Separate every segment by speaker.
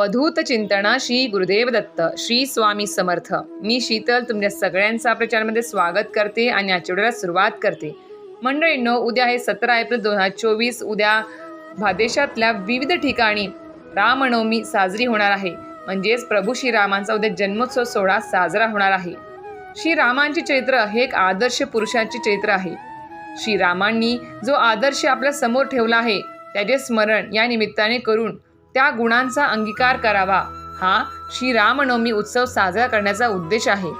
Speaker 1: अवधूत चिंतना श्री गुरुदेव दत्त श्री स्वामी समर्थ. मी शीतल तुमच्या सगळ्यांचा प्रचारमध्ये स्वागत करते आणि आठवड्याला सुरुवात करते. मंडळींनो उद्या हे सतरा एप्रिल दोन हजार चोवीस. उद्या भादेशातल्या विविध ठिकाणी रामनवमी साजरी होणार आहे. म्हणजेच प्रभू श्रीरामांचा उद्या जन्मोत्सव सोहळा साजरा होणार आहे. श्रीरामांचे चरित्र हे एक आदर्श पुरुषांचे चरित्र आहे. श्रीरामांनी जो आदर्श आपल्यासमोर ठेवला आहे त्याचे स्मरण या निमित्ताने करून त्या गुणांचा अंगीकार करावा. हा श्रीरामनवमी उत्सव साजरा करण्याचा उद्देश आहे.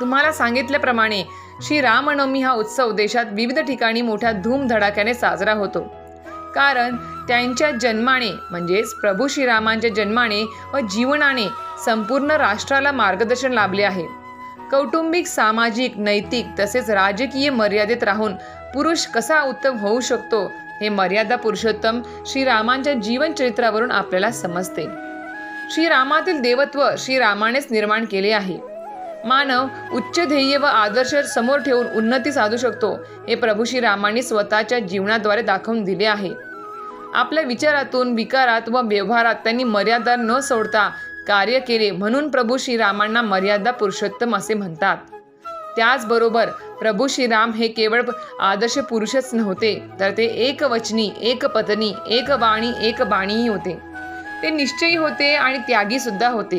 Speaker 1: तुम्हाला सांगितल्याप्रमाणे श्री रामनवमी हा उत्सव देशात विविध ठिकाणी मोठ्या धूमधडाक्याने साजरा होतो. कारण त्यांच्या जन्माने म्हणजेच प्रभू श्रीरामांच्या जन्माने व जीवनाने संपूर्ण राष्ट्राला मार्गदर्शन लाभले आहे. कौटुंबिक सामाजिक नैतिक तसेच राजकीय मर्यादेत राहून पुरुष कसा उत्तम होऊ शकतो हे मर्यादा पुरुषोत्तम श्रीरामांच्या जीवनचरित्रावरून आपल्याला समजते. श्रीरामातील देवत्व श्रीरामानेच निर्माण केले आहे. मानव उच्च ध्येय व आदर्श समोर ठेवून उन्नती साधू शकतो हे प्रभू श्रीरामांनी स्वतःच्या जीवनाद्वारे दाखवून दिले आहे. आपल्या विचारातून विकारात व व्यवहारात त्यांनी मर्यादा न सोडता कार्य केले म्हणून प्रभू श्रीरामांना मर्यादा पुरुषोत्तम असे म्हणतात. त्याचबरोबर प्रभू श्रीराम हे केवळ आदर्श पुरुषच नव्हते तर ते एकवचनी एक पत्नी एक वाणी एक बाणीही होते. ते निश्चयी होते आणि त्यागी सुद्धा होते.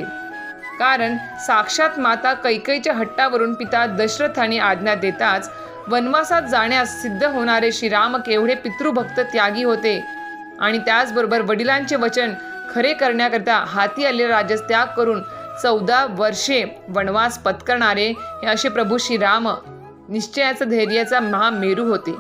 Speaker 1: कारण साक्षात माता कैकईच्या हट्टावरून पिता दशरथाने आज्ञा देताच वनवासात जाण्यास सिद्ध होणारे श्रीराम केवढे पितृभक्त त्यागी होते. आणि त्याचबरोबर वडिलांचे वचन खरे करण्याकरता हाती आलेले राजस त्याग करून चौदा वर्षे वनवास पत्करणारे हे असे प्रभू श्रीराम निश्चयाचा धैर्याचा महामेरू होते.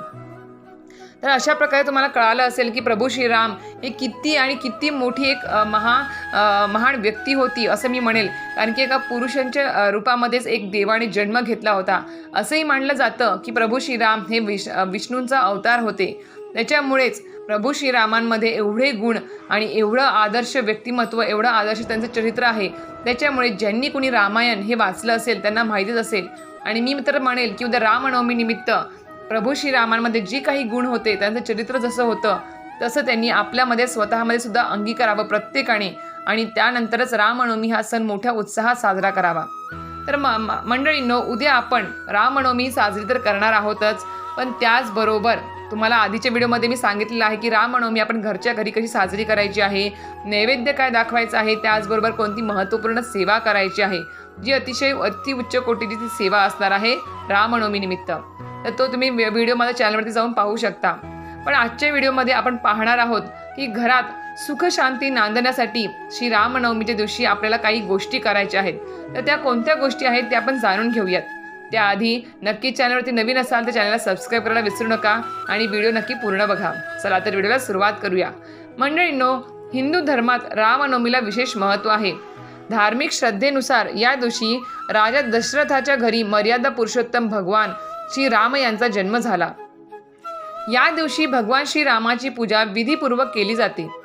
Speaker 1: तर अशा प्रकारे तुम्हाला कळालं असेल की प्रभू श्रीराम हे किती आणि किती मोठी एक महा महान व्यक्ती होती असं मी म्हणेल. कारण की एका पुरुषांच्या रूपामध्येच एक देवाने जन्म घेतला होता. असंही मानलं जातं की प्रभू श्रीराम हे विष विष्णूंचा अवतार होते. त्याच्यामुळेच प्रभू श्रीरामांमध्ये एवढे गुण आणि एवढं आदर्श व्यक्तिमत्व एवढं आदर्श त्यांचं चरित्र आहे. त्याच्यामुळे ज्यांनी कोणी रामायण हे वाचलं असेल त्यांना माहितीच असेल. आणि मी तर म्हणेल की उद्या रामनवमीनिमित्त प्रभू श्रीरामांमध्ये जी काही गुण होते त्यांचं चरित्र जसं होतं तसं त्यांनी आपल्यामध्ये स्वतःमध्ये सुद्धा अंगीकारावं प्रत्येकाने. आणि त्यानंतरच रामनवमी हा सण मोठ्या उत्साहात साजरा करावा. तर म म- मंडळींनो उद्या आपण रामनवमी साजरी तर करणार आहोतच पण त्याचबरोबर तुम्हाला आधीच्या व्हिडिओमध्ये मी सांगितलेलं आहे की रामनवमी आपण घरच्या घरी कशी साजरी करायची आहे नैवेद्य काय दाखवायचं आहे त्याचबरोबर कोणती महत्त्वपूर्ण सेवा करायची आहे जी अतिशय अति उच्च कोटीची ती सेवा असणार आहे रामनवमीनिमित्त तर तो तुम्ही व्हिडिओ माझ्या चॅनलवरती जाऊन पाहू शकता. पण आजच्या व्हिडिओमध्ये आपण पाहणार आहोत की घरात सुख शांती नांदण्यासाठी श्री रामनवमीच्या दिवशी आपल्याला काही गोष्टी करायच्या आहेत. तर त्या कोणत्या गोष्टी आहेत त्या आपण जाणून घेऊयात. त्याआधी नक्की चॅनलवरती नवीन असाल तर चॅनलला सबस्क्राईब करायला विसरू नका आणि व्हिडिओ नक्की पूर्ण बघा. चला तर व्हिडिओला सुरुवात करूया. मंडळींनो हिंदू धर्मात रामनवमीला विशेष महत्त्व आहे. धार्मिक श्रद्धेनुसार या दिवशी राजा दशरथाच्या घरी मर्यादा पुरुषोत्तम भगवान श्री राम यांचा जन्म झाला. या दिवशी भगवान श्रीरामाची पूजा विधीपूर्वक केली जाते.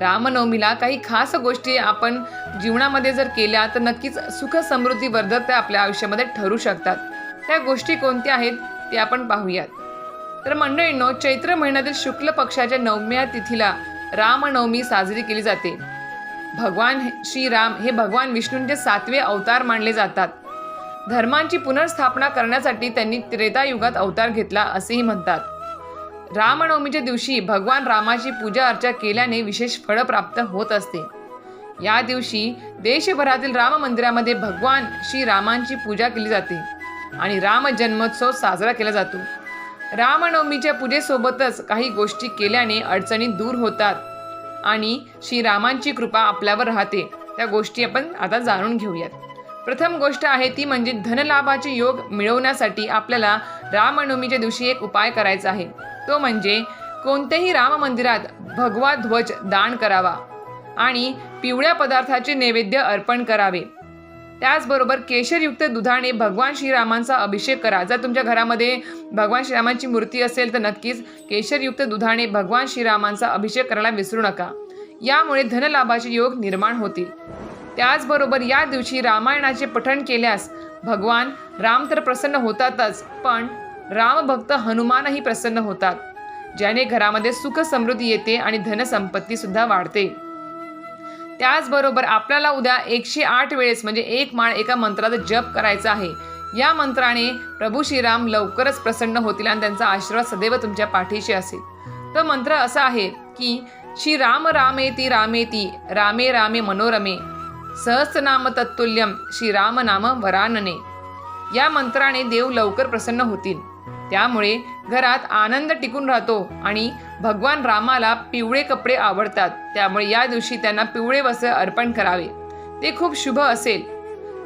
Speaker 1: रामनवमीला काही खास गोष्टी आपण जीवनामध्ये जर केल्या तर नक्कीच सुख समृद्धी वर्धक त्या आपल्या आयुष्यामध्ये ठरू शकतात. त्या गोष्टी कोणत्या आहेत ते आपण पाहूयात. तर मंडळींनो चैत्र महिन्यातील शुक्ल पक्षाच्या नवम्या तिथीला रामनवमी साजरी केली जाते. भगवान श्रीराम हे भगवान विष्णूंचे सातवे अवतार मानले जातात. धर्मांची पुनर्स्थापना करण्यासाठी त्यांनी त्रेतायुगात अवतार घेतला असेही म्हणतात. रामनवमीच्या दिवशी भगवान रामाची पूजा अर्चा केल्याने विशेष फळं प्राप्त होत असते. या दिवशी देशभरातील राम मंदिरामध्ये भगवान श्रीरामांची पूजा केली जाते आणि राम जन्मोत्सव साजरा केला जातो. रामनवमीच्या पूजेसोबतच काही गोष्टी केल्याने अडचणी दूर होतात आणि श्रीरामांची कृपा आपल्यावर राहते. त्या गोष्टी आपण आता जाणून घेऊयात. प्रथम गोष्ट आहे ती म्हणजे धनलाभाचे योग मिळवण्यासाठी आपल्याला रामनवमीच्या दिवशी एक उपाय करायचा आहे. तो म्हणजे कोणत्याही राम मंदिरात भगवा ध्वज दान करावा आणि पिवळ्या पदार्थाचे नैवेद्य अर्पण करावे. त्याचबरोबर केशरयुक्त दुधाने भगवान श्रीरामांचा अभिषेक करा. जर तुमच्या घरामध्ये भगवान श्रीरामांची मूर्ती असेल तर नक्कीच केशरयुक्त दुधाने भगवान श्रीरामांचा अभिषेक करायला विसरू नका. यामुळे धनलाभाचे योग निर्माण होतील त्याचबरोबर या दिवशी रामायणाचे पठण केल्यास भगवान राम तर प्रसन्न होतातच पण रामभक्त हनुमानही प्रसन्न होतात ज्याने घरामध्ये सुख समृद्धी येते आणि धनसंपत्ती सुद्धा वाढते. त्याचबरोबर आपल्याला उद्या एकशे आठ वेळेस म्हणजे एक माळ एका मंत्राचा जप करायचा आहे. या मंत्राने प्रभू श्रीराम लवकरच प्रसन्न होतील आणि त्यांचा आशीर्वाद सदैव तुमच्या पाठीशी असेल. तो मंत्र असा आहे की श्री राम रामेती रामेती रामे रामे मनोरमे सहस्रनाम तत्तुल्यम श्रीराम नाम वरानने. या मंत्राने देव लवकर प्रसन्न होतील. त्यामुळे घरात आनंद टिकून राहतो आणि भगवान रामाला पिवळे कपडे आवडतात. त्यामुळे या दिवशी त्यांना पिवळे वस्त्र अर्पण करावे. ते खूप शुभ असेल.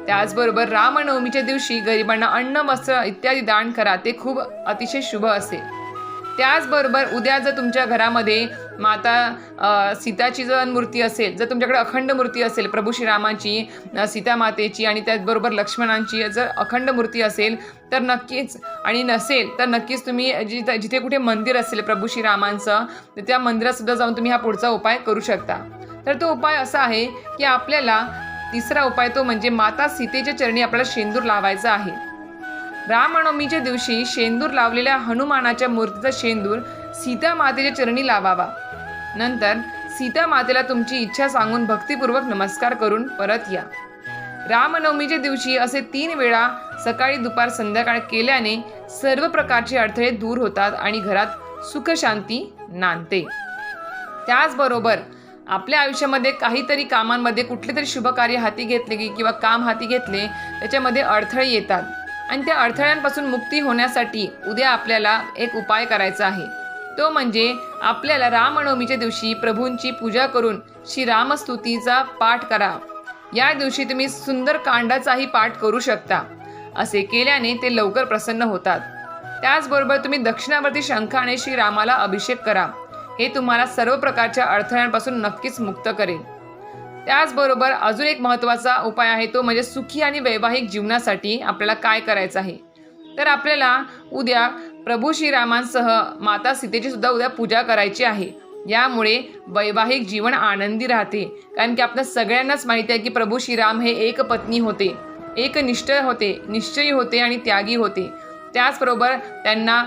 Speaker 1: त्याचबरोबर रामनवमीच्या दिवशी गरिबांना अन्न वस्त्र इत्यादी दान करा. ते खूप अतिशय शुभ असेल. त्याचबरोबर उद्या जर तुमच्या घरामध्ये माता सीताची जर मूर्ती असेल जर तुमच्याकडे अखंड मूर्ती असेल प्रभू श्रीरामाची सीता मातेची आणि त्याचबरोबर लक्ष्मणांची जर अखंड मूर्ती असेल तर नक्कीच आणि नसेल तर नक्कीच तुम्ही जिथे जिथे कुठे मंदिर असेल प्रभू श्रीरामांचं तर त्या मंदिरातसुद्धा जाऊन तुम्ही हा पुढचा उपाय करू शकता. तर तो उपाय असा आहे की आपल्याला तिसरा उपाय तो म्हणजे माता सीतेच्या चरणी आपल्याला शेंदूर लावायचा आहे. रामनवमीच्या दिवशी शेंदूर लावलेल्या हनुमानाच्या मूर्तीचा शेंदूर सीता मातेच्या चरणी लावावा. नंतर सीता मातेला तुमची इच्छा सांगून भक्तिपूर्वक नमस्कार करून परत या. रामनवमीच्या दिवशी असे तीन वेळा सकाळी दुपार संध्याकाळ केल्याने सर्व प्रकारचे अडथळे दूर होतात आणि घरात सुखशांती नांदते. त्याचबरोबर आपल्या आयुष्यामध्ये काहीतरी कामांमध्ये कुठले तरी शुभ कार्य हाती घेतले की किंवा काम हाती घेतले त्याच्यामध्ये अडथळे येतात. आणि त्या अडथळ्यांपासून मुक्ती होण्यासाठी उद्या आपल्याला एक उपाय करायचा आहे. तो म्हणजे आपल्याला रामनवमीच्या दिवशी प्रभूंची पूजा करून श्रीरामस्तुतीचा पाठ करा. या दिवशी तुम्ही सुंदर कांडाचाही पाठ करू शकता. असे केल्याने ते लवकर प्रसन्न होतात. त्याचबरोबर तुम्ही दक्षिणावरती शंखाने श्रीरामाला अभिषेक करा. हे तुम्हाला सर्व प्रकारच्या अडथळ्यांपासून नक्कीच मुक्त करेल. त्याचबरोबर अजून एक महत्त्वाचा उपाय आहे तो म्हणजे सुखी आणि वैवाहिक जीवनासाठी आपल्याला काय करायचं आहे? तर आपल्याला उद्या प्रभू श्रीरामांसह माता सीतेची सुद्धा उद्या पूजा करायची आहे. यामुळे वैवाहिक जीवन आनंदी राहते. कारण की आपल्या सगळ्यांनाच माहिती आहे की प्रभू श्रीराम हे एक पत्नी होते. एक निष्ठ होते निश्चयी होते आणि त्यागी होते. त्याचबरोबर त्यांना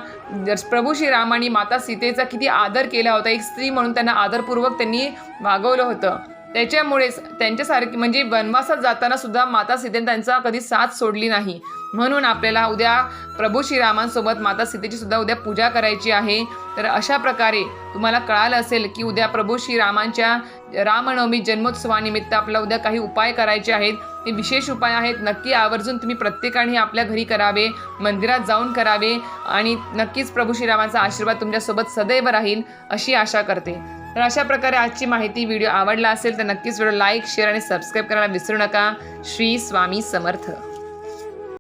Speaker 1: प्रभू श्रीरामाने माता सीतेचा किती आदर केला होता एक स्त्री म्हणून त्यांना आदरपूर्वक त्यांनी वागवलं होतं. त्याच्यामुळेच त्यांच्यासारखी म्हणजे वनवासात जाताना सुद्धा माता सीतेने त्यांचा कधी साथ सोडली नाही. म्हणून आपल्याला उद्या प्रभू श्रीरामांसोबत माता सीतेची सुद्धा उद्या पूजा करायची आहे. तर अशा प्रकारे तुम्हाला कळालं असेल की उद्या प्रभू श्रीरामांच्या रामनवमी जन्मोत्सवानिमित्त आपल्याला उद्या काही उपाय करायचे आहेत. हे विशेष उपाय आहेत. नक्की आवर्जून तुम्ही प्रत्येकाने आपल्या घरी करावे मंदिरात जाऊन करावे आणि नक्कीच प्रभू श्रीरामांचा आशीर्वाद तुमच्यासोबत सदैव राहील अशी आशा करते. तर अशा प्रकारे आजची माहिती व्हिडिओ आवडला असेल तर नक्कीच व्हिडिओ लाईक शेअर आणि सबस्क्राईब करायला विसरू नका. श्री स्वामी समर्थ.